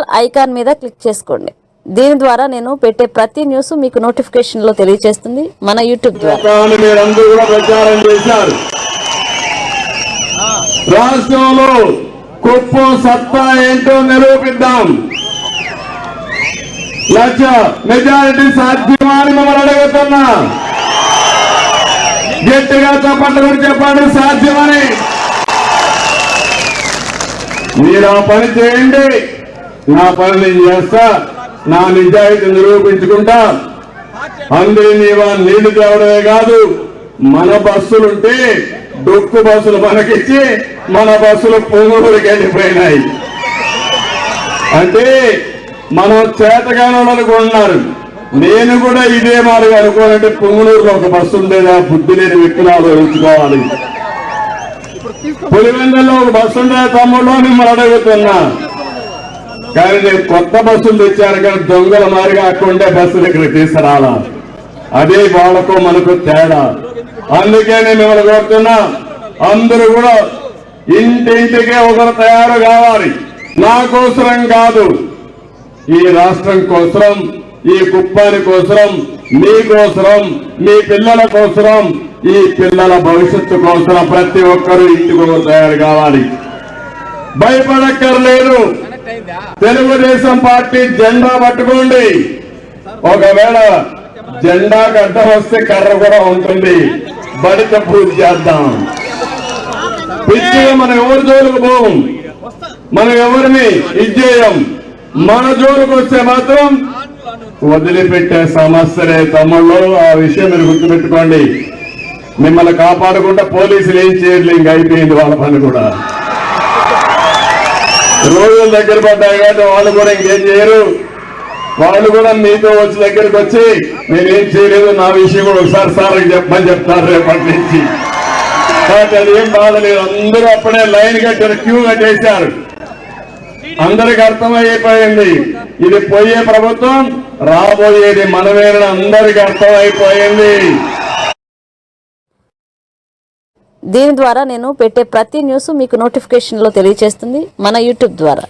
Bell icon మీద click చేసుకోండి. దీని ద్వారా నేను పెట్టే ప్రతి న్యూస్ మీకు నోటిఫికేషన్లో తెలియజేస్తుంది మన యూట్యూబ్ ద్వారా. రాష్ట్రంలో కుప్పం సత్తా ఏంటో నిరూపిద్దాం. లక్ష మెజారిటీ సాధ్యమా అని మిమ్మల్ని అడుగుతున్నా. గట్టిగా చప్పట్లు కూడా చెప్పండి సాధ్యమని. మీరు ఆ పని చేయండి. నా పని నేను చేస్తా నా నిజాయితీ నిరూపించుకుంటా. అందరి నీళ్ళు తేవడమే కాదు మన బస్సులుంటే డొక్కు బస్సులు మనకిచ్చి మన బస్సులు పొంగూరుకి వెళ్ళిపోయినాయి. అంటే మనం చేతగానోళ్ళు అనుకుంటున్నారు నేను కూడా ఇదే మాదిరిగా అనుకోవాలంటే పొంగునూరులో ఒక బస్సు ఉండేదా? బుద్ధి లేని వ్యక్తులు ఆలోచించుకోవాలి. పులివెందుల్లో ఒక బస్సు ఉండే తమ్ముళ్ళు మిమ్మల్ని అడుగుతున్నా. కానీ నేను కొత్త బస్సులు తెచ్చాను కానీ దొంగల మారిగా అక్కడుండే బస్సులు ఇక్కడ తీసుకురాలా? అదే వాళ్ళకు మనకు తేడా. అందుకే నేను మిమ్మల్ని కోరుతున్నా అందరూ కూడా ఇంటింటికే ఒకరు తయారు కావాలి. నా కోసరం కాదు ఈ రాష్ట్రం కోసరం ఈ కుప్పాని కోసరం మీ కోసరం మీ పిల్లల కోసరం ఈ పిల్లల భవిష్యత్తు కోసరం ప్రతి ఒక్కరూ ఇంటికి తయారు కావాలి. భయపడక్కర్లేదు. తెలుగుదేశం పార్టీ జెండా పట్టుకోండి. ఒకవేళ జెండా గడ్డ వస్తే కర్ర కూడా ఉంటుంది. బడిత పూజ చేద్దాం. పిచ్చిగా మనం ఎవరి జోలికి పోం? మనం ఎవరిని? ఇచ్చేయం మన జోలుకు వస్తే మాత్రం వదిలిపెట్టే సమస్యలే తమ్ముళ్ళు. ఆ విషయం మీరు గుర్తుపెట్టుకోండి. మిమ్మల్ని కాపాడకుండా పోలీసులు ఏం చేయలేం అయిపోయింది వాళ్ళ పని కూడా. రోజులు దగ్గర పడ్డాయి కాబట్టి వాళ్ళు కూడా ఇంకేం చేయరు. వాళ్ళు కూడా మీతో వచ్చి దగ్గరికి వచ్చి నేనేం చేయలేదు నా విషయం కూడా ఒకసారి సార్ చెప్పమని చెప్తారు రేపటి నుంచి. కాబట్టి అది ఏం బాధలేదు. అందరూ అప్పుడే లైన్ కట్టారు క్యూ కట్టేశారు. అందరికి అర్థమైపోయింది. ఇది పోయే ప్రభుత్వం రాబోయేది మనమేనని అందరికి అర్థమైపోయింది. దీని ద్వారా నేను పెట్టే ప్రతి న్యూస్ మీకు నోటిఫికేషన్లో తెలియజేస్తుంది మన యూట్యూబ్ ద్వారా.